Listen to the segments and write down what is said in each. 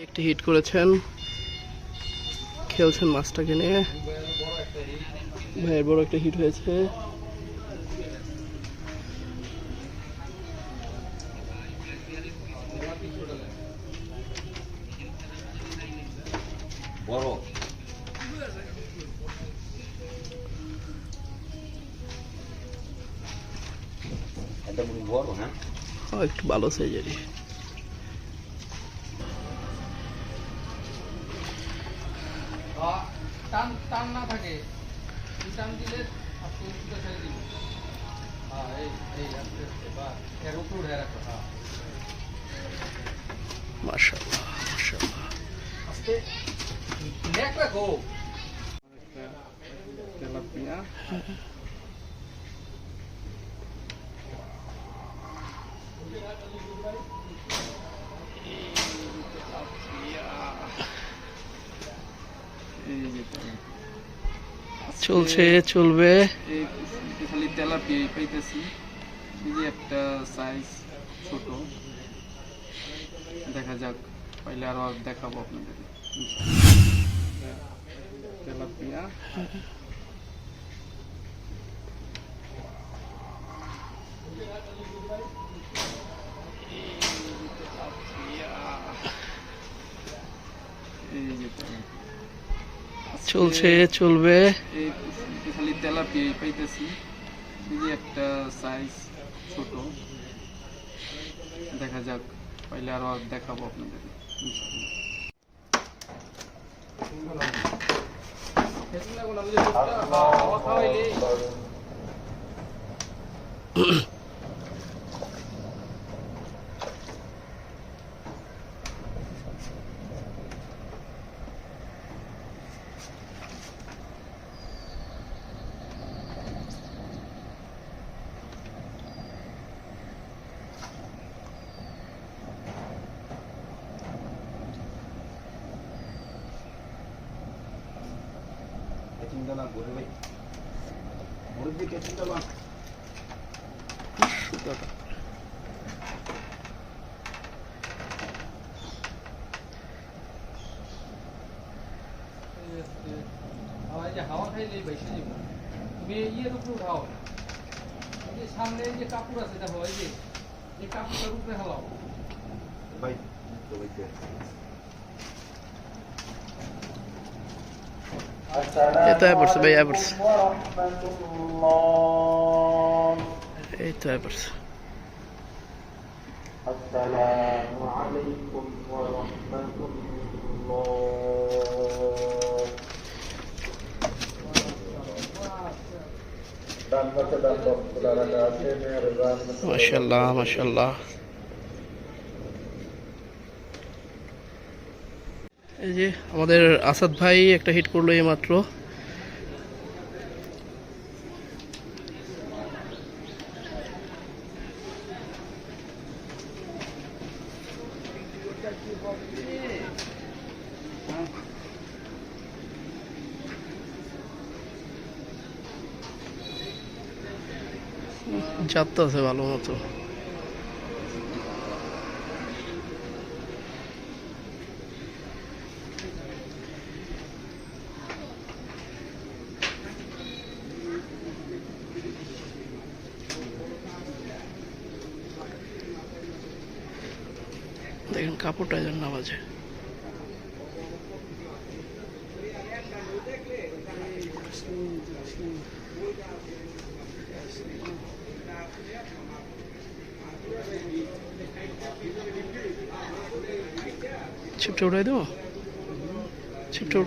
একটি হিট করেছেন। খেলছেন মাছটাকে নিয়ে। ভাইয়ের বড় একটা হিট হয়েছে। হ্যাঁ? একটু ভালো সাইজেরই মাশাআল্লাহ মাশাআল্লাহ। আস্তে। নেক রাখো তেলাপিয়া। চলছে চলবে। এই খালি তেলাপিয়াই পাইতেছি। এই যে একটা সাইজ ছোট। দেখা যাক পাইলে আরও দেখাবো আপনাদের। তেলাপিয়া। এই যে চলছে চলবে। এই খালি তেলাপিয়াই পাইতেছি। এই যে একটা সাইজ ছোট। দেখা যাক পাইলে আরও দেখাবো আপনাদের। এগুলা হাওয়া খাইলে বেশি যাব তুমি ইয়ের উপর উঠাও যে সামনে যে কাপড় আছে দেখো এই যে এই কাপড়টার উপরে হালাও এতো আয় يتابرس بي ابرس ورحمة الله يتابرس السلام عليكم ورحمة الله ما شاء الله ما شاء الله এই যে আমাদের আসাদ ভাই একটা হিট করল এই মাত্র যাত্রা আছে ভালো মতো। দেখেন কাপড়টা যেন না বাজে। ছিপটা উঠাই দেবো? ছিপটা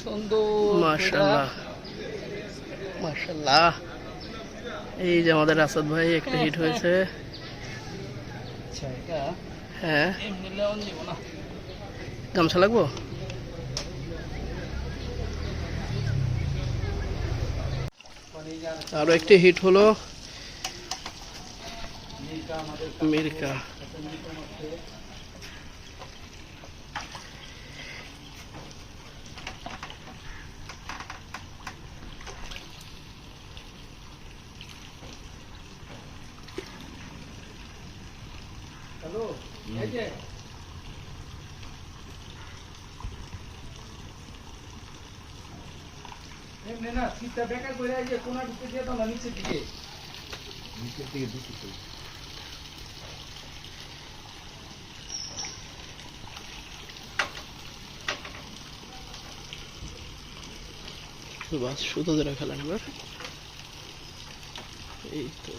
সুন্দর মাশাল্লাহ মাশাল্লাহ এই যে আমাদের আসাদ ভাই একটা হিট হয়েছে। আচ্ছা হ্যাঁ। এমনি লেওন দিব না। গামছা লাগবো? আরও একটি হিট হলো। মির্কা একটা মিল্কা মাছে হ্যালো এই যে এমনি না শীতটা বেকার করে যে কোনা ঢুকে দিয়ে দাও না নিচের দিকে। বাস সুতো ধরে খেলেন এবার। এই তো।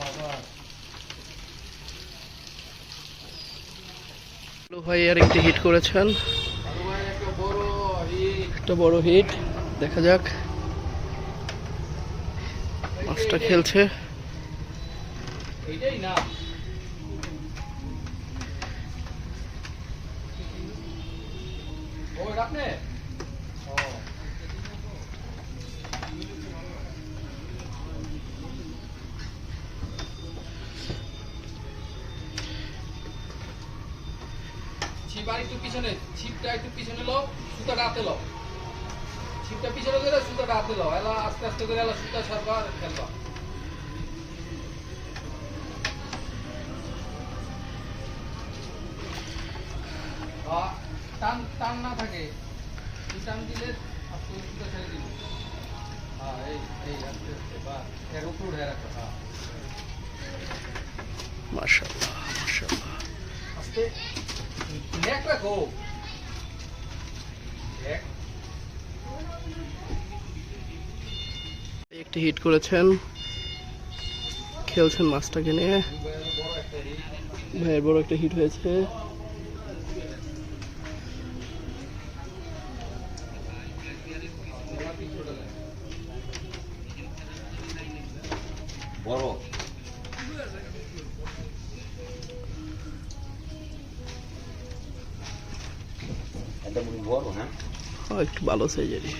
আবার। ভাই আর একটি হিট করেছেন। একটা বড় হিট দেখা যাক। মাছটা খেলছে। আপনি ছিপ একটু পিছনে ছিপটা একটু পিছনে লো সুতাটা হাতে লো ছিপটা পিছনে করে সুতাটা হাতে লো এলা আস্তে আস্তে করে এলা সুতা ছাড়বা আর খেলবা টান টান না থাকে। টান দিলে করে সুতা ছেড়ে দিবি। হ্যাঁ এই এই আস্তে আস্তে বা এর উপর উঠে রাখো হ্যাঁ। মাশাআল্লাহ মাশাআল্লাহ। আস্তে। একটি হিট করেছেন। খেলছেন মাছটাকে নিয়ে। ভাইয়ের বড় একটা হিট হয়েছে। ভালো সাইজেরই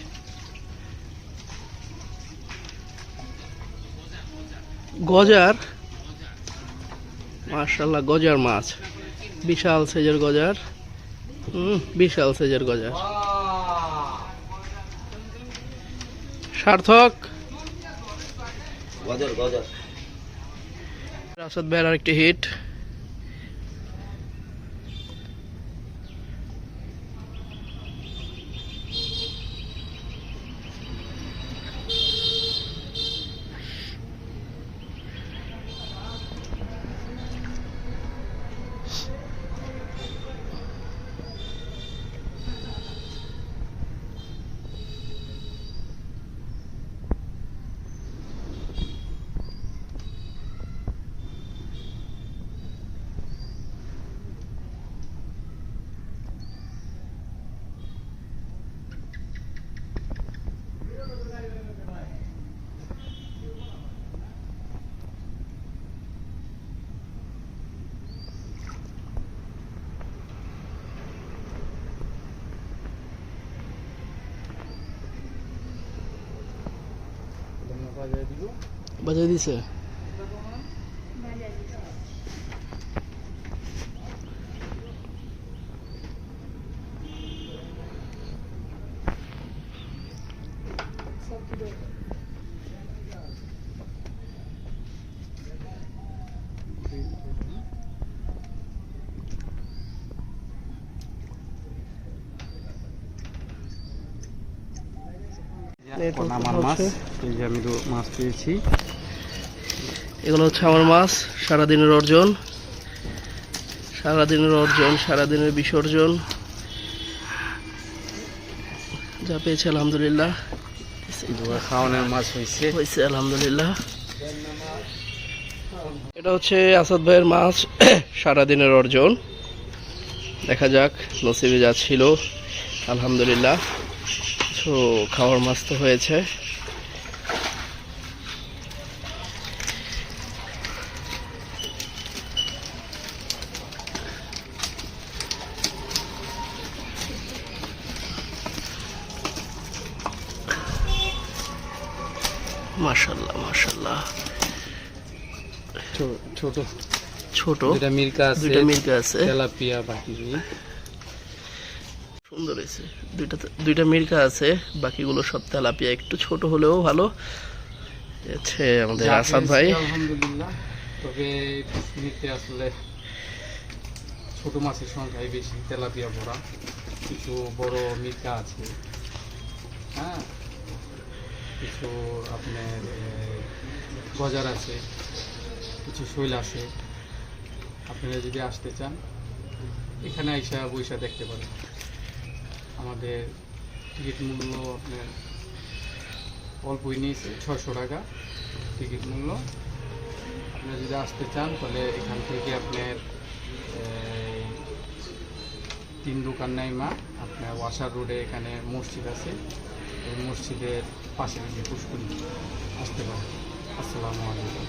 গজার মার্শাল্লাহ গজার মাছ। বিশাল সাইজের গজার। হুম বিশাল সাইজের গজার। সার্থক। গজর গজর। রাসাদ ভাইয়ের আরেকটি hit বাজায় দিছে মাছ এই যে আমি মাছ পেয়েছি। এগুলো হচ্ছে আমার মাছ সারাদিনের অর্জন। সারাদিনের অর্জন সারাদিনের বিসর্জন। যা পেয়েছি আলহামদুলিল্লাহ। খাওয়ানোর মাছ হয়েছে। হয়েছে আলহামদুলিল্লাহ। এটা হচ্ছে আসাদ ভাইয়ের মাছ সারাদিনের অর্জন। দেখা যাক নসিবে যা ছিল আলহামদুলিল্লাহ। তো খাওয়ার মাছ তো হয়েছে। মাশাল্লাহ মাশাল্লাহ। ছোট ছোট। দুটা মিরকা আছে দুটা মিরকা আছে। তেলাপিয়া বাকি সুন্দর হয়েছে। দুইটা দুইটা মির্কা আছে বাকিগুলো সব তেলাপিয়া। একটু ছোট হলেও ভালো। হচ্ছে আমাদের আসাদ ভাই। আলহামদুলিল্লাহ। তবে নিতে আসলে ছোট মাছের সংখ্যাই বেশি তেলাপিয়া ভরা। কিছু বড় মির্কা আছে। হ্যাঁ? কিছু আপনার গজার আছে। কিছু শৈল আছে। আপনারা যদি আসতে চান এখানে আইসা বৈশা দেখতে পারেন। আমাদের টিকিট মূল্য আপনার অল্পই নিয়েছে ছশো টাকা টিকিট মূল্য। আপনারা যদি আসতে চান, তাহলে এখান থেকে আপনার তিন দোকান নাইমা আপনার ওয়াসার রোডে এখানে মসজিদ আছে। এই মসজিদের পাশে যে পুষ্করী আসতে পারেন। আসসালামু আলাইকুম।